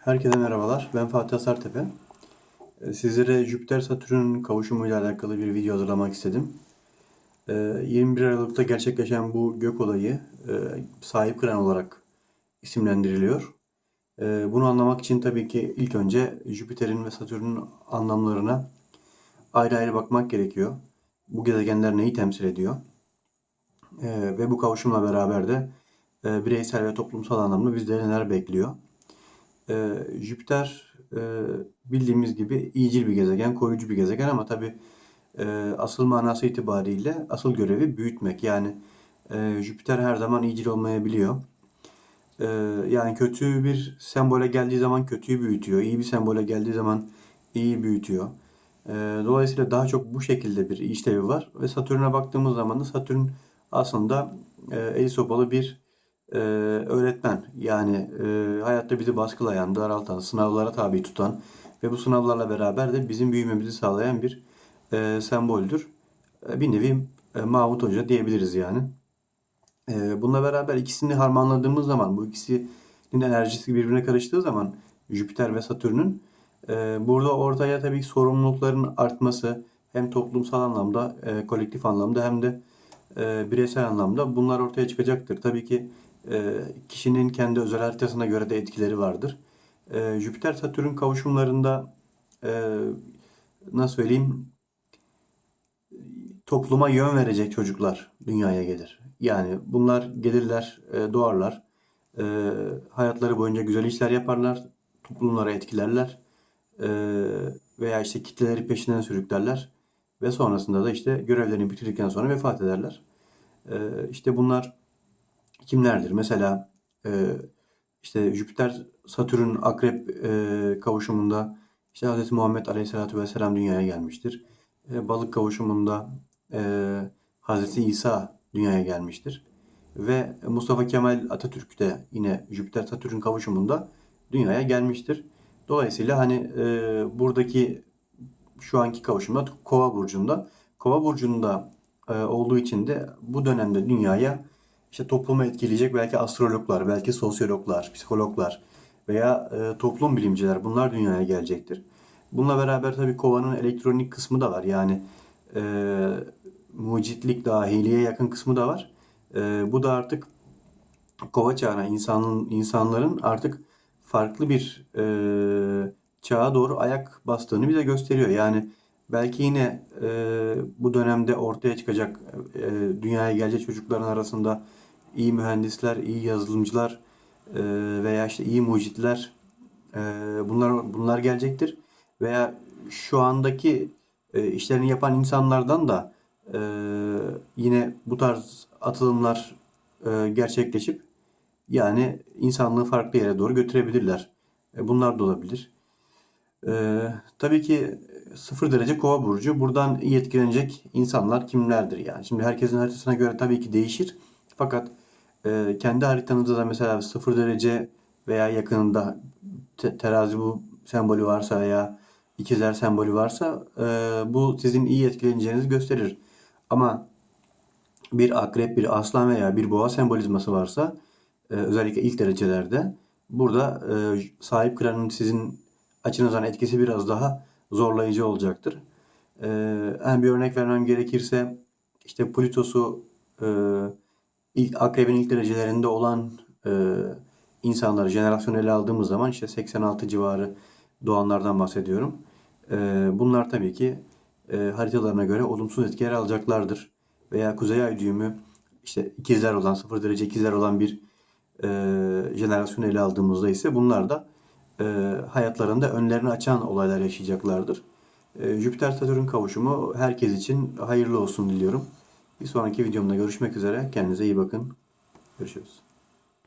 Herkese merhabalar. Ben Fatih Asartepe. Ee, Sizlere Jüpiter-Satürn kavuşumuyla alakalı bir video hazırlamak istedim. Ee, 21 Aralık'ta gerçekleşen bu gök olayı e, sahip kıran olarak isimlendiriliyor. Ee, Bunu anlamak için tabii ki ilk önce Jüpiter'in ve Satürn'ün anlamlarına ayrı ayrı bakmak gerekiyor. Bu gezegenler neyi temsil ediyor? Ee, Ve bu kavuşumla beraber de e, bireysel ve toplumsal anlamda bizleri neler bekliyor? Ee, Jüpiter e, bildiğimiz gibi iyicil bir gezegen, koruyucu bir gezegen ama tabii e, asıl manası itibariyle asıl görevi büyütmek. Yani e, Jüpiter her zaman iyicil olmayabiliyor. E, yani kötü bir sembole geldiği zaman kötüyü büyütüyor. İyi bir sembole geldiği zaman iyi büyütüyor. E, dolayısıyla daha çok bu şekilde bir işlevi var. Ve Satürn'e baktığımız zaman da Satürn aslında e, eli sopalı bir e, öğretmen yani e, hayatta bizi baskılayan, daraltan, sınavlara tabi tutan ve bu sınavlarla beraber de bizim büyümemizi sağlayan bir e, semboldür. E, bir nevi e, Mahmut Hoca diyebiliriz yani. E, bununla beraber ikisini harmanladığımız zaman, bu ikisinin enerjisi birbirine karıştığı zaman Jüpiter ve Satürn'ün e, burada ortaya tabii sorumlulukların artması hem toplumsal anlamda, e, kolektif anlamda hem de e, bireysel anlamda bunlar ortaya çıkacaktır. Tabii ki kişinin kendi özel haritasına göre de etkileri vardır. E, Jüpiter-Satürn kavuşumlarında e, nasıl söyleyeyim topluma yön verecek çocuklar dünyaya gelir. Yani bunlar gelirler, e, doğarlar. E, hayatları boyunca güzel işler yaparlar. Toplumlara etkilerler. Veya işte kitleleri peşinden sürüklerler. Ve sonrasında da işte görevlerini bitirdikten sonra vefat ederler. İşte bunlar kimlerdir? Mesela e, işte Jüpiter Satürn Akrep e, kavuşumunda işte Hz. Muhammed Aleyhisselatü Vesselam dünyaya gelmiştir. E, balık kavuşumunda e, Hz. İsa dünyaya gelmiştir. Ve Mustafa Kemal Atatürk de yine Jüpiter Satürn kavuşumunda dünyaya gelmiştir. Dolayısıyla hani e, buradaki şu anki kavuşumda Kova burcunda Kova burcunda e, olduğu için de bu dönemde dünyaya işte toplumu etkileyecek belki astrologlar, belki sosyologlar, psikologlar veya e, toplum bilimciler bunlar dünyaya gelecektir. Bununla beraber tabii kovanın elektronik kısmı da var. Yani e, mucitlik, dahiliye yakın kısmı da var. E, bu da artık kova çağına insanın, insanların artık farklı bir e, çağa doğru ayak bastığını bize gösteriyor. Yani belki yine e, bu dönemde ortaya çıkacak e, dünyaya gelecek çocukların arasında iyi mühendisler, iyi yazılımcılar e, veya işte iyi mucitler e, bunlar bunlar gelecektir. Veya şu andaki e, işlerini yapan insanlardan da e, yine bu tarz atılımlar e, gerçekleşip yani insanlığı farklı yere doğru götürebilirler. E, bunlar da olabilir. E, tabii ki sıfır derece kova burcu. Buradan iyi etkilenecek insanlar kimlerdir yani? Şimdi herkesin haritasına göre tabii ki değişir. Fakat e, kendi haritanızda da mesela sıfır derece veya yakınında te- terazi bu sembolü varsa veya ikizler sembolü varsa e, bu sizin iyi etkileneceğinizi gösterir. Ama bir akrep, bir aslan veya bir boğa sembolizması varsa e, özellikle ilk derecelerde burada e, sahip kıranın sizin açınızdan etkisi biraz daha zorlayıcı olacaktır. E, yani bir örnek vermem gerekirse işte Plütos'u e, ilk akrebin ilk derecelerinde olan e, insanları jenerasyon ele aldığımız zaman işte 86 civarı doğanlardan bahsediyorum. E, bunlar tabii ki e, haritalarına göre olumsuz etkiler alacaklardır. Veya kuzey ay düğümü işte ikizler olan, sıfır derece ikizler olan bir e, jenerasyon ele aldığımızda ise bunlar da e, hayatlarında önlerini açan olaylar yaşayacaklardır. E, Jüpiter-Satürn kavuşumu herkes için hayırlı olsun diliyorum. Bir sonraki videomda görüşmek üzere. Kendinize iyi bakın. Görüşürüz.